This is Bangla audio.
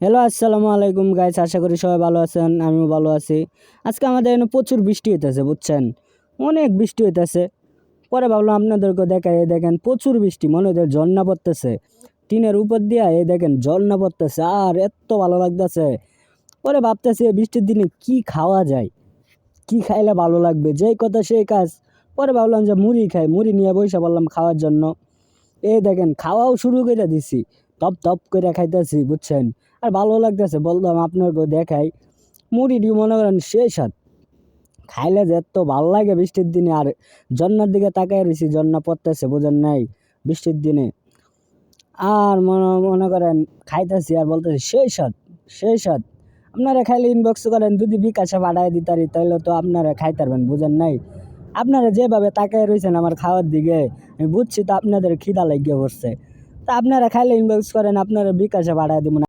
হ্যালো আসসালামু আলাইকুম গাইস আশা করি সবাই ভালো আছেন, আমিও ভালো আছি। আজকে আমাদের এখানে প্রচুর বৃষ্টি হইতেছে, বুঝছেন? অনেক বৃষ্টি হইতেছে। পরে ভাবলাম আপনাদেরকে দেখাই, এই দেখেন প্রচুর বৃষ্টি, মনে হয় ঝর্ণা পড়তেছে। টিনের উপর দিয়ে এই দেখেন ঝর্ণা পড়তেছে, আর এত ভালো লাগতেছে। পরে ভাবতেছি বৃষ্টির দিনে কি খাওয়া যায়? কি খাইলে ভালো লাগবে? যেই কথা সেই কাজ। পরে ভাবলাম যে মুড়ি খাই, মুড়ি নিয়ে বসে বললাম খাওয়ার জন্য। এই দেখেন, খাওয়াও শুরু করে দিছি। টপ টপ করে খাইতেছি, বুঝছেন? আর ভালো লাগতেছে, বললাম আপনাকে দেখাই। মুড়ি দিয়ে মনে করেন সেই স্বাদ। খাইলে যে এত ভালো লাগে বৃষ্টির দিনে, আর জন্নার দিকে তাকাই রয়েছি জন্না পড়তেছে, বোঝেন নাই, বৃষ্টির দিনে। আর মনে মনে করেন খাইতেছি আর বলতেছি, সেই স্বাদ সেই স্বাদ। আপনারা খাইলে ইনবক্স করেন, যদি বিকাশে পাঠায় দিতারি তাহলে তো আপনারা খাইতে পারবেন, বুঝেন নাই? আপনারা যেভাবে তাকাই রয়েছেন আমার খাওয়ার দিকে, আমি বুঝছি তো আপনাদের খিদা লাগিয়ে পড়ছে। তা আপনারা খাইলে ইনবক্স করেন আপনারা বিকাশে পাঠায় দেবো